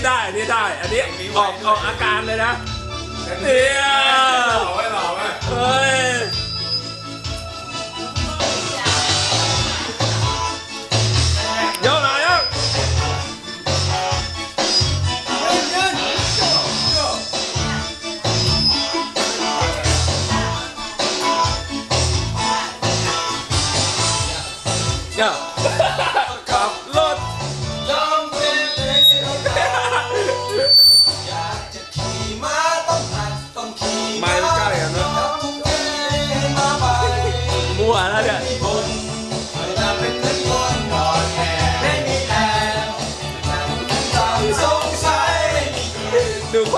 ี้ได้นี้ได้ อันนี้ออกออกอาการเลยนะเนี่ยหล่อไว้หล่อไว้เฮ้ยยกหน่อยยกยก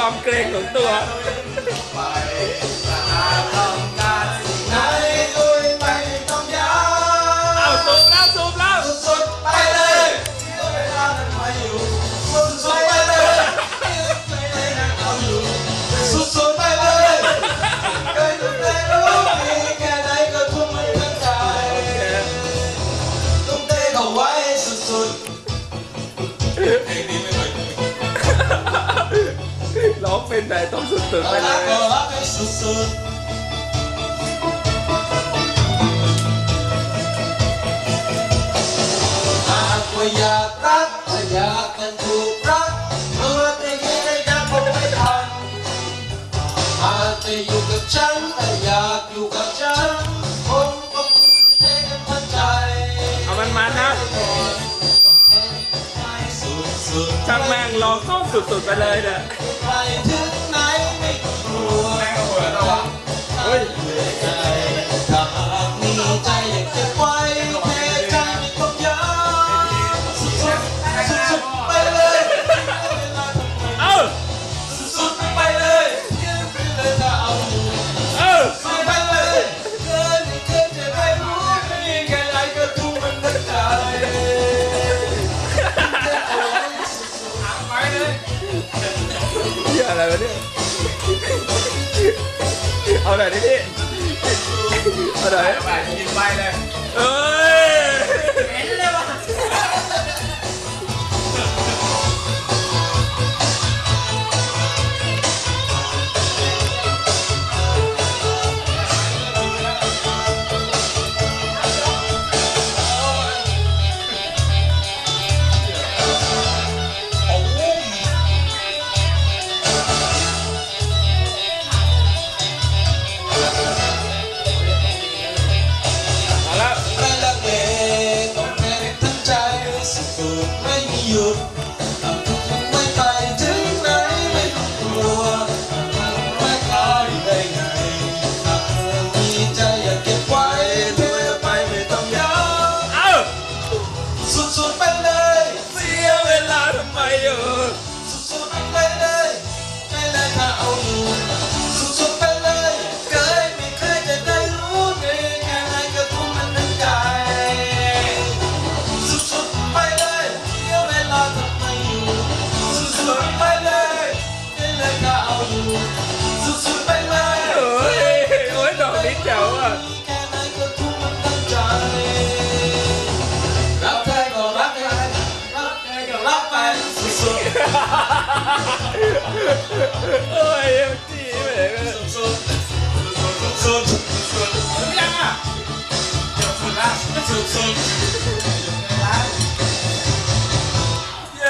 ความเกรงของตัว เป็นแหนต้องสุดตื่ไปเลยอยากรักอยากเป็นถูกรัก ช่างแม่งลองเข้าสุดๆไปเลยเนี่หละย เหี้ยอะไรวะเนี่ย เอาไหน่อยดิพี่เอาหนไปกินไปเลย เอ้ย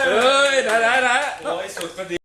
เฮ้ยได้ได้ได้